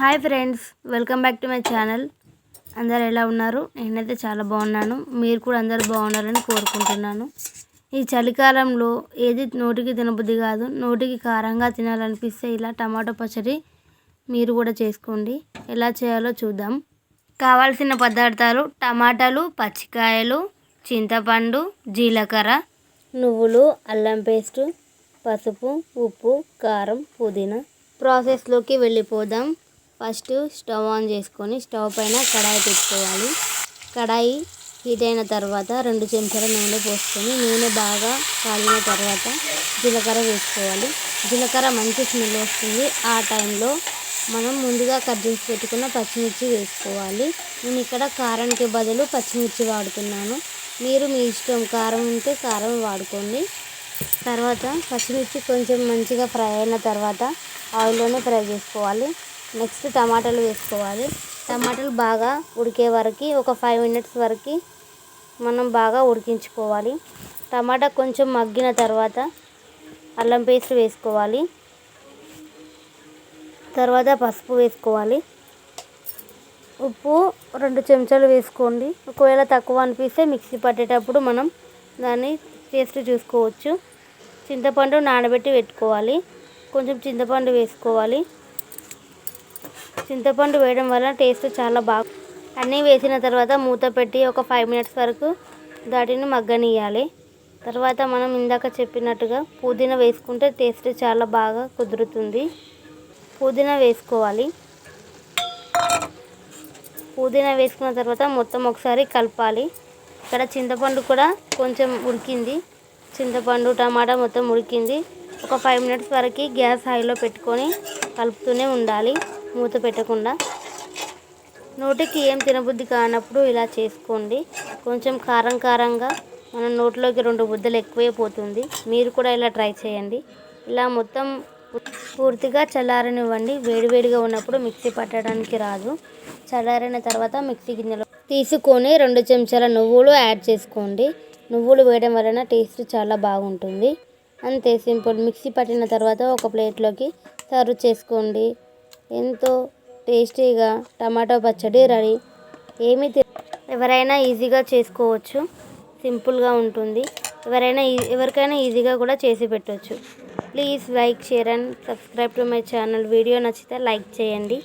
Hi friends welcome back to my channel. అందరు ఎలా ఉన్నారు? నేనైతే చాలా బాగున్నాను. మీరు కూడా అందరు బాగున్నారని కోరుకుంటున్నాను. ఈ చలికాలంలో ఏది నోటికి తినబుద్ధి కాదు. నోటికి కారంగా తినాలనిపిస్తే ఇలా టమాటో పచ్చడి మీరు కూడా చేసుకోండి. ఎలా చేయాలో చూద్దాం. కావాల్సిన పదార్థాలు టమాటాలు పచ్చికాయలు చింతపండు జీలకర్ర నువ్వులు అల్లం పేస్టు పసుపు ఉప్పు కారం పుదీనా. ప్రాసెస్లోకి వెళ్ళిపోదాం. ఫస్ట్ స్టవ్ ఆన్ చేసుకొని స్టవ్ పైన కడాయి పెట్టుకోవాలి. కడాయి హీట్ అయిన తర్వాత రెండు చెంచాల నూనె పోసుకొని నూనె బాగా కాలిన తర్వాత జీలకర్ర వేసుకోవాలి. జీలకర్ర మంచి స్మెల్ వస్తుంది. ఆ టైంలో మనం ముందుగా కట్ చేసి పెట్టుకున్న పచ్చిమిర్చి వేసుకోవాలి. నేను ఇక్కడ కారానికి బదులు పచ్చిమిర్చి వాడుతున్నాను. మీరు మీ ఇష్టం కారం ఉంటే కారం వాడుకోండి. తర్వాత పచ్చిమిర్చి కొంచెం మంచిగా ఫ్రై అయిన తర్వాత ఆయిల్లోనే ఫ్రై చేసుకోవాలి. నెక్స్ట్ టమాటాలు వేసుకోవాలి. టమాటాలు బాగా ఉడికే వరకు ఒక ఫైవ్ మినిట్స్ వరకు మనం బాగా ఉడికించుకోవాలి. టమాటా కొంచెం మగ్గిన తర్వాత అల్లం పేస్ట్ వేసుకోవాలి. తర్వాత పసుపు వేసుకోవాలి. ఉప్పు రెండు చెంచాలు వేసుకోండి. ఒకవేళ తక్కువ అనిపిస్తే మిక్సీ పట్టేటప్పుడు మనం దాన్ని టేస్ట్ చూసుకోవచ్చు. చింతపండు నానబెట్టి పెట్టుకోవాలి. కొంచెం చింతపండు వేసుకోవాలి. చింతపండు వేయడం వల్ల టేస్ట్ చాలా బాగా అన్నీ వేసిన తర్వాత మూత పెట్టి ఒక ఫైవ్ మినిట్స్ వరకు దాటిని మగ్గనియాలి తర్వాత మనం ఇందాక చెప్పినట్టుగా పుదీనా వేసుకుంటే టేస్ట్ చాలా బాగా కుదురుతుంది. పుదీనా వేసుకోవాలి. పుదీనా వేసుకున్న తర్వాత మొత్తం ఒకసారి కలపాలి. ఇక్కడ చింతపండు కూడా కొంచెం ఉడికింది. చింతపండు టమాటా మొత్తం ఉడికింది. ఒక ఫైవ్ మినిట్స్ వరకు గ్యాస్ హైలో పెట్టుకొని కలుపుతూనే ఉండాలి. మూత పెట్టకుండా నోటికి ఏం తినబుద్ధి కానప్పుడు ఇలా చేసుకోండి. కొంచెం కారం కారంగా మన నోట్లోకి రెండు బుద్ధలు ఎక్కువైపోతుంది మీరు కూడా ఇలా ట్రై చేయండి. ఇలా మొత్తం పూర్తిగా చల్లారనివ్వండి. వేడివేడిగా ఉన్నప్పుడు మిక్సీ పట్టడానికి రాదు. చల్లారిన తర్వాత మిక్సీ గిన్నెలో తీసుకొని రెండు చెంచాల నువ్వులు యాడ్ చేసుకోండి. నువ్వులు వేయడం వలన టేస్ట్ చాలా బాగుంటుంది. అంతే సింపుల్. మిక్సీ పట్టిన తర్వాత ఒక ప్లేట్లోకి సర్వ్ చేసుకోండి. ఎంతో టేస్టీగా టమాటో పచ్చడి రెడీ. ఏమి ఎవరైనా ఈజీగా చేసుకోవచ్చు. సింపుల్గా ఉంటుంది. ఎవరైనా ఎవరికైనా ఈజీగా కూడా చేసి పెట్టవచ్చు please like share and subscribe to my channel. Video నచ్చితే లైక్ చేయండి.